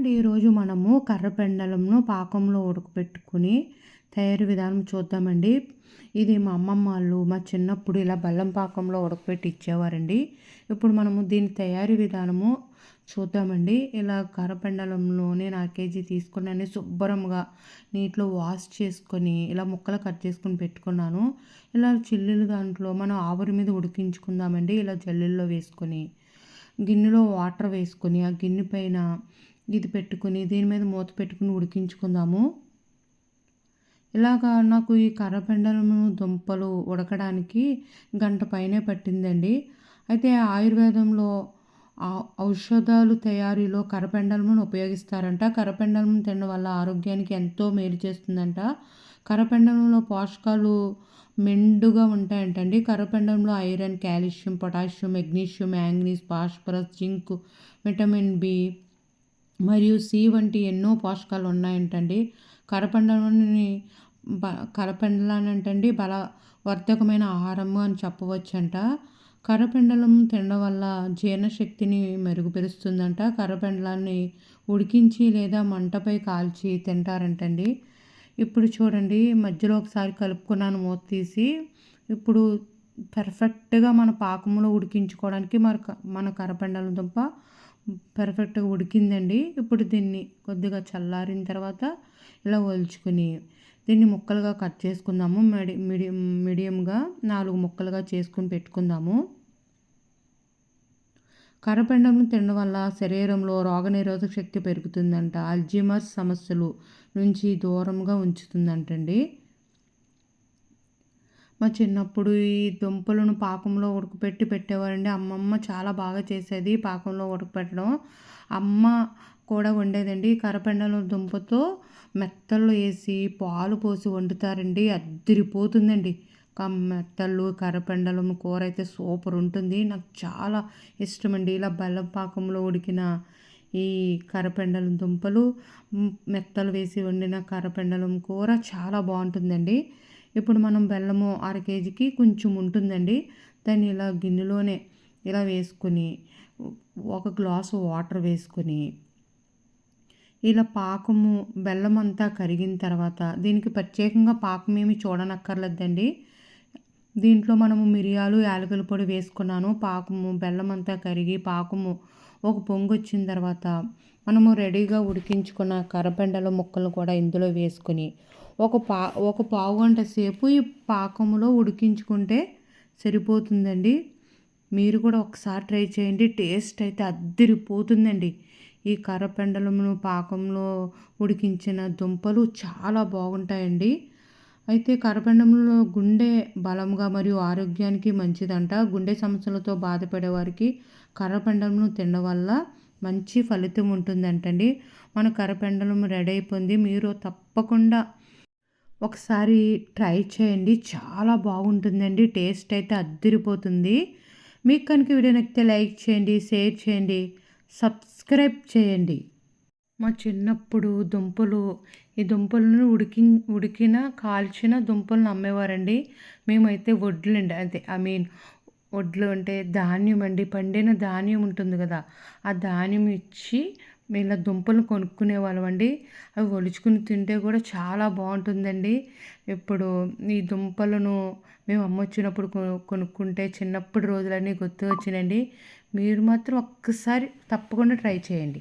And ఈరోజు మనము కర్రపెండలంను పాకంలో ఉడకపెట్టుకుని తయారీ విధానం చూద్దామండి. ఇది మా అమ్మమ్మ వాళ్ళు మా చిన్నప్పుడు ఇలా బెల్లం పాకంలో ఉడకపెట్టి ఇచ్చేవారండి. ఇప్పుడు మనము దీని తయారీ విధానము చూద్దామండి. ఇలా కర్రపెండలంలో నేను ఆ కేజీ తీసుకున్నాను శుభ్రంగా నీటిలో వాష్ చేసుకొని ఇలా ముక్కలు కట్ చేసుకొని పెట్టుకున్నాను. ఇలా చిల్లులు దాంట్లో మనం ఆవిరి మీద ఉడికించుకుందామండి. ఇలా జల్లుల్లో వేసుకొని గిన్నెలో వాటర్ వేసుకొని ఆ గిన్నె పైన ఇది పెట్టుకుని దీని మీద మూత పెట్టుకుని ఉడికించుకుందాము. ఇలాగా నాకు ఈ కర్రపెండలము దుంపలు ఉడకడానికి గంట పైనే పట్టిందండి. అయితే ఆయుర్వేదంలో ఔషధాలు తయారీలో కరపెండలమును ఉపయోగిస్తారంట. కరపెండలం తినడం వల్ల ఆరోగ్యానికి ఎంతో మేలు చేస్తుందంట. కరపెండలంలో పోషకాలు మెండుగా ఉంటాయంటండి. కరపెండంలో iron calcium potassium magnesium manganese phosphorus zinc vitamin B మరియు సి వంటి ఎన్నో పోషకాలు ఉన్నాయంటండి కరపండని బ కరపెండలానంటండి బలవర్ధకమైన ఆహారము అని చెప్పవచ్చంట. కరపెండలం తినడం వల్ల జీర్ణశక్తిని మెరుగుపరుస్తుందంట. కర్రపెండలాన్ని ఉడికించి లేదా మంటపై కాల్చి తింటారంటండి. ఇప్పుడు చూడండి మధ్యలో ఒకసారి కలుపుకున్నాను మూత తీసి. ఇప్పుడు పర్ఫెక్ట్గా మన పాకంలో ఉడికించుకోవడానికి మన మన కరపెండలం దుంప పర్ఫెక్ట్గా ఉడికిందండి. ఇప్పుడు దీన్ని కొద్దిగా చల్లారిన తర్వాత ఇలా ఒలుచుకుని దీన్ని ముక్కలుగా కట్ చేసుకుందాము. మీడి మీడియం మీడియంగా నాలుగు ముక్కలుగా చేసుకుని పెట్టుకుందాము. కరపెండం తినడం వల్ల శరీరంలో రోగనిరోధక శక్తి పెరుగుతుందంట. అల్జీమర్స్ సమస్యలు నుంచి దూరంగా ఉంచుతుందంటండి. మా చిన్నప్పుడు ఈ దుంపలను పాకంలో ఉడకపెట్టి పెట్టేవారండి. అమ్మమ్మ చాలా బాగా చేసేది పాకంలో ఉడకపెట్టడం. అమ్మ కూడా వండేదండి. కరపెండల దుంపతో మెత్తల్లో వేసి పాలు పోసి వండుతారండి. అద్దరిపోతుందండి. మెత్తళ్ళు కరపెండలం కూర అయితే సూపర్ ఉంటుంది. నాకు చాలా ఇష్టమండి. ఇలా బెల్లం పాకంలో ఉడికిన ఈ కర్రపెండలం దుంపలు మెత్తలు వేసి వండిన కరపెండలం కూర చాలా బాగుంటుందండి. ఇప్పుడు మనం బెల్లము అర కేజీకి కొంచెం ఉంటుందండి. దాన్ని ఇలా గిన్నెలోనే ఇలా వేసుకొని ఒక గ్లాసు వాటర్ వేసుకొని ఇలా పాకము బెల్లం అంతా కరిగిన తర్వాత దీనికి ప్రత్యేకంగా పాకం ఏమి చూడనక్కర్లేదండి. దీంట్లో మనము మిరియాలు యాలకుల పొడి వేసుకున్నాను. పాకము బెల్లం అంతా కరిగి పాకము ఒక పొంగు వచ్చిన తర్వాత మనము రెడీగా ఉడికించుకున్న కరపెండల ముక్కలు కూడా ఇందులో వేసుకొని ఒక పా ఒక పావు గంట సేపు ఈ పాకంలో ఉడికించుకుంటే సరిపోతుందండి. మీరు కూడా ఒకసారి ట్రై చేయండి. టేస్ట్ అయితే అద్దరిపోతుందండి. ఈ కర్రపెండలమును పాకంలో ఉడికించిన దుంపలు చాలా బాగుంటాయండి. అయితే కర్రపెండంలో గుండె బలంగా మరియు ఆరోగ్యానికి మంచిదంట. గుండె సమస్యలతో బాధపడే వారికి కర్రపెండలను తినడం వల్ల మంచి ఫలితం ఉంటుందంటండి. మన కర్రపెండలం రెడీ అయిపోయింది. మీరు తప్పకుండా ఒకసారి ట్రై చేయండి. చాలా బాగుంటుందండి. టేస్ట్ అయితే అద్దరిపోతుంది. మీకు కనుక వీడియో నచ్చితే లైక్ చేయండి షేర్ చేయండి సబ్స్క్రైబ్ చేయండి. మా చిన్నప్పుడు దుంపలు ఈ దుంపలను ఉడికి ఉడికిన కాల్చిన దుంపలను అమ్మేవారండి. మేమైతే వడ్లండి. అదే ఐ మీన్ వడ్లు అంటే ధాన్యం అండి. పండిన ధాన్యం ఉంటుంది కదా ఆ ధాన్యం ఇచ్చి ఇలా దుంపలు కొనుక్కునే వాళ్ళం అండి. అవి ఒలుచుకుని తింటే కూడా చాలా బాగుంటుందండి. ఇప్పుడు ఈ దుంపలను మేము అమ్మ వచ్చినప్పుడు కొనుక్కుంటే చిన్నప్పుడు రోజులన్నీ గుర్తు వచ్చినండి మీరు మాత్రం ఒక్కసారి తప్పకుండా ట్రై చేయండి.